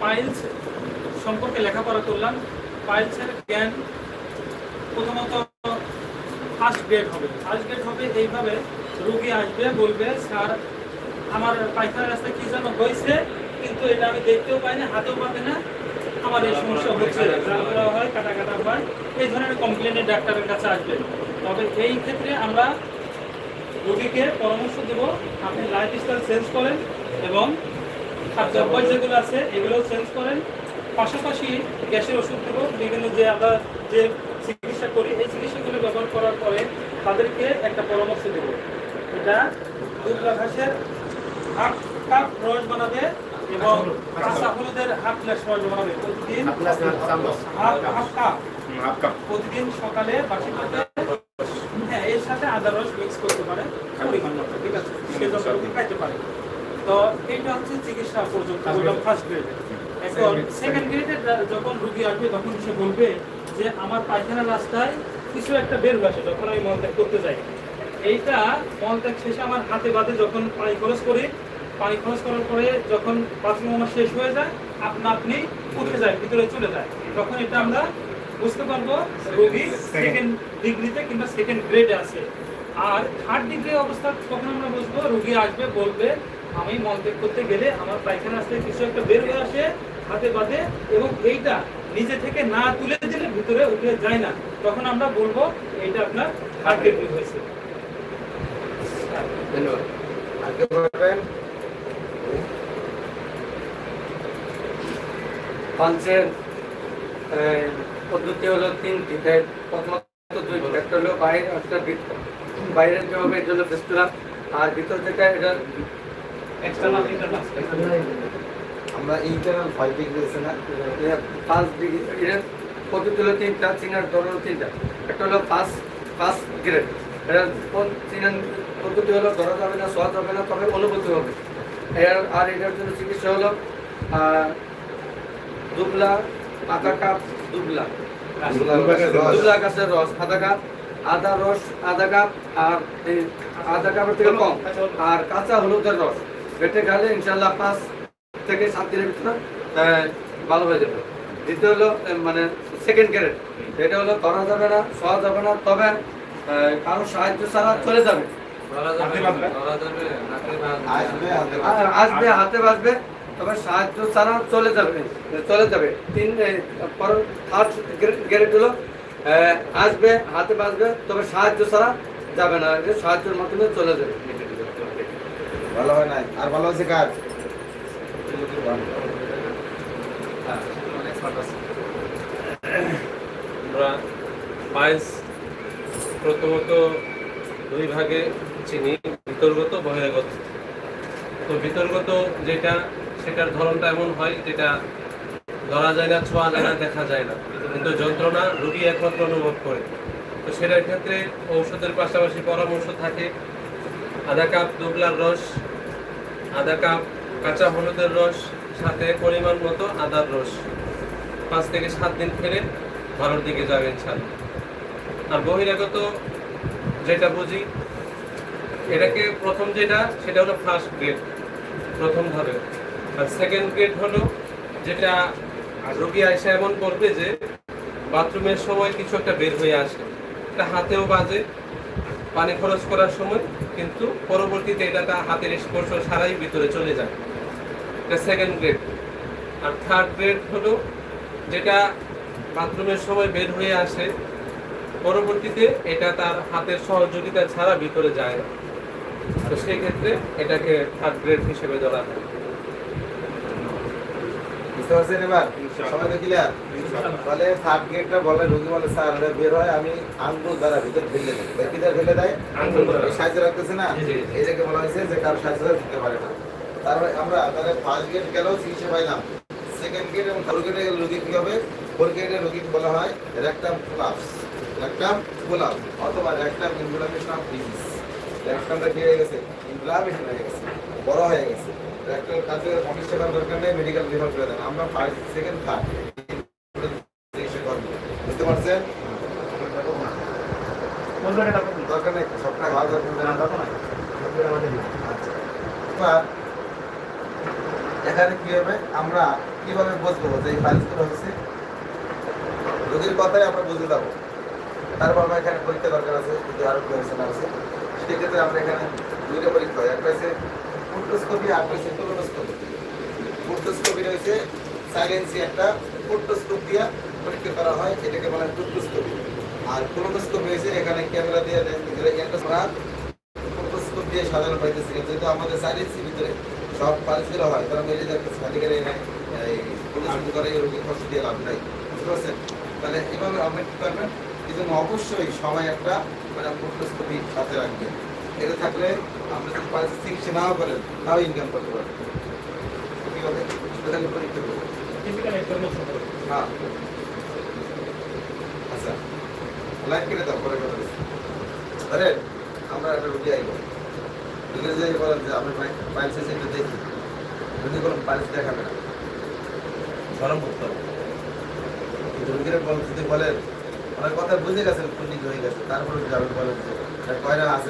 Piles সম্পর্কে লেখাপড়া করলাম। পাইলসের জ্ঞান প্রথমত ফার্স্ট গ্রেড হবে। ফার্স্ট গ্রেড হবে এইভাবে রুগী আসবে, বলবে, স্যার, আমার পায়খানা রাস্তায় কি যেন হয়েছে, কিন্তু এটা আমি দেখতেও পাই না হাতেও পাবে না। আমার এই সমস্যা হচ্ছে। হয়, কাটা কাটা হয়। এই ধরনের কমপ্লেনের ডাক্তারের কাছে আসবে। তবে এই ক্ষেত্রে আমরা রোগীকে পরামর্শ দেব, আপনি লাইফ স্টাইল চেঞ্জ করেন এবং খাদ্য অভ্যাস যেগুলো আছে এগুলো চেঞ্জ করেন। পাশাপাশি গ্যাসের বিভিন্ন যে আমরা যে চিকিৎসা করি এই চিকিৎসাগুলো ব্যবহার করার পরে তাদেরকে একটা পরামর্শ দেব। এটা দুধলা ঘাসের হাফ কাপ রস বানাবে এবং কাঁচা হলুদের হাফ গ্লাস রস বানাবে। প্রতিদিন হাফ কাপ। প্রতিদিন সকালে বাসি হ্যাঁ এর সাথে আদা রস মিক্স করতে পারে পরিমাণ মতো ঠিক আছে? খাইতে পারে। তো এটা হচ্ছে চিকিৎসা পর্যন্ত ফার্স্ট গ্রেডে এখন সেকেন্ড গ্রেডে যখন রোগী আসবে তখন সে বলবে যে আমার পায়খানা রাস্তায় কিছু একটা বের হয়ে আসে যখন আমি মলত্যাগ করতে যাই। এইটা মলত্যাগ শেষে আমার হাতে বাদে যখন পানি খরচ করি পানি খরচ করার পরে যখন বাথরুম আমার শেষ হয়ে যায় আপনা আপনি উঠে যায় ভিতরে চলে যায়। তখন এটা আমরা বুঝতে পারব রোগী সেকেন্ড ডিগ্রিতে কিংবা সেকেন্ড গ্রেডে আছে। আর থার্ড ডিগ্রি অবস্থা তখন আমরা বুঝব রোগী আসবে বলবে আমি মলত্যাগ করতে গেলে আমার পায়খানা আসতে কিছু একটা বের হয়ে আসে হাতে বাদে এবং এইটা নিজে থেকে না তুলে দিলে ভিতরে উঠে যায় না। তখন আমরা বলব এইটা আপনার থার্ড ডিগ্রি হয়েছে। পদ্ধতি হলো তিনটি প্রথমত দুই একটা হলো বাইরে একটা বাইরের যে হবে এটা ফেস্টুলা আর ভিতর যেটা এটা এক্সটার্নাল ইন্টারনাল আমরা ইন্টারনাল ফাইভ ডিগ্রি আছে না? এটা পাঁচ ডিগ্রি এর পদ্ধতি হলো তিনটা চিনার ধরন হলো তিনটা। একটা হলো ফার্স্ট ফার্স্ট গ্রেড এটা কোন চিনার পদ্ধতি হলো ধরা যাবে না যাবে না তবে অনুভূতি হবে। এর আর এটার জন্য চিকিৎসা হলো দুবলা আধা কাপ দুবলা। দুবলা গাছের রস। আধা কাপ আদা রস আধা কাপ আর এই আধা কাপের থেকে কম। আর কাঁচা হলুদের রস। বেটে গেলে ইনশাল্লাহ পাঁচ থেকে সাত দিনের ভিতরে ভালো হয়ে যাবে। দ্বিতীয় হলো মানে সেকেন্ড গ্রেড এটা হলো ধরা যাবে না শোয়া যাবে না তবে কারও সাহায্য ছাড়া চলে যাবে। আসবে হাতে আর আসবে হাতে বাজবে তবে সাহায্য ছাড়া চলে যাবে চলে যাবে। তিন পর থার্ড গ্রেড হলো আহ, আসবে হাতে বাজবে তবে সাহায্য ছাড়া যাবে না সাহায্যের মাধ্যমে চলে যাবে। ভালো হয় নাই। আর ভালো হচ্ছে কাজ আমরা পায়েস প্রথমত দুই ভাগে চিনি, ভিতর্গত, বহিরাগত। তো ভিতর্গত যেটা, সেটার ধরনটা এমন হয় যেটা ধরা যায় না, ছোঁয়া যায় না, দেখা যায় না। কিন্তু যন্ত্রণা রোগী একমাত্র অনুভব করে। তো সেটার ক্ষেত্রে ঔষধের পাশাপাশি পরামর্শ থাকে। আধা কাপ দুবলার রস, আধা কাপ কাঁচা হলুদের রস, সাথে পরিমাণ মতো আদার রস। পাঁচ থেকে সাত দিন খেলে ভালোর দিকে যাবে ইনশাল্লাহ আর বহিরাগত যেটা বুঝি, এটাকে প্রথম যেটা, সেটা হলো ফার্স্ট গ্রেড প্রথম ভাবে আর সেকেন্ড গ্রেড হলো যেটা রোগী আসে এমন করবে যে বাথরুমের সময় কিছু একটা বের হয়ে আসে। এটা হাতেও বাজে পানি খরচ করার সময় কিন্তু পরবর্তীতে এটা তার হাতের স্পর্শ ছাড়াই ভিতরে চলে যায়। এটা সেকেন্ড গ্রেড আর থার্ড গ্রেড হলো যেটা বাথরুমের সময় বের হয়ে আসে, পরবর্তীতে এটা তার হাতের সহযোগিতা ছাড়া ভিতরে যায় তো সেই ক্ষেত্রে এটাকে থার্ড গ্রেড হিসেবে ধরা হয়। বুঝতে পারছেন এবার? সবাই তো ক্লিয়ার তাহলে থার্ড গ্রেডটা বলে রোগী বলে স্যার বের হয় আমি আঙ্গুল দ্বারা ভিতর ফেলে দেয় দ্বারা ফেলে দেয়? সাহায্য রাখতেছে না। এটাকে বলা হয়েছে যে কারও সাহায্য দিতে পারে না। তারপরে আমরা তাহলে ফার্স্ট গ্রেড গেলেও চিকিৎসা পাইলাম। সেকেন্ড গ্রেড এবং গ্রেডে গেলে রোগী কি হবে? ফোর গ্রেডে রোগীকে বলা হয় রেকটাম কোলাপস রেকটাম কোলাপ অথবা রেকটাম ইনফ্লামেশন অফ ডিজিজ রেকটামটা কি হয়ে গেছে? ইনফ্লামেশন হয়ে গেছে। বড় হয়ে গেছে। কাজে চিকিৎসা করার দরকার নেই মেডিকেল রিফার করে দেন। আমরা ফার্স্ট সেকেন্ড থার্ড বুঝতে পারছেন? দরকার নেই সবটা ভালো দরকার আচ্ছা। এবার এখানে কি হবে? আমরা কীভাবে বুঝব যে এই হচ্ছে? রোগীর কথাই আমরা বুঝে যাব। তারপর আমরা এখানে পরীক্ষা দরকার আছে যদি আরও কোয়েশন আছে সেক্ষেত্রে আমরা এখানে দুইটা পরীক্ষা হয়। একটা হচ্ছে ফুটোস্কোপি আর হচ্ছে কোলোনোস্কোপি ফুটোস্কোপি রয়েছে সাইলেন্সি একটা ফুটোস্কোপ দিয়ে পরীক্ষা করা হয়, এটাকে বলা হয় ফুটোস্কোপি আর কোলোনোস্কোপি রয়েছে এখানে ক্যামেরা দিয়ে একটা ফুটোস্কোপ দিয়ে সাধারণ পাইতেছি যেহেতু আমাদের সাইলেন্সির ভিতরে সব পারিশগুলো হয়, তারা যে একটা সার্টিফিকেট এনে কোলোনোস্কোপি করে রোগীর কষ্ট দিয়ে লাভ নাই। বুঝতে পারছেন? তাহলে এভাবে আপনি কি করবেন এই জন্য অবশ্যই সময় একটা মানে ফুটোস্কোপি সাথে রাখবেন। এটা থাকলে আপনি যদি পারিশ চিকিৎসা নাও করেন তাও ইনকাম করতে পারবেন ঠিক আছে সেটা পরীক্ষা করবেন হ্যাঁ। আচ্ছা কেটে দাও পরে কথা আরে আমরা একটা রুগী আইব। রুগী যে বলেন যে আমি পাইলস এসে একটু দেখি। পাইলস দেখাবে না। গরম করতে হবে। কিন্তু রুগীরা বল যদি বলেন ওনার কথা বুঝে গেছেন পুণ্ডিত হয়ে গেছে। তারপরে যাবেন বলেন যে কয়রা আছে?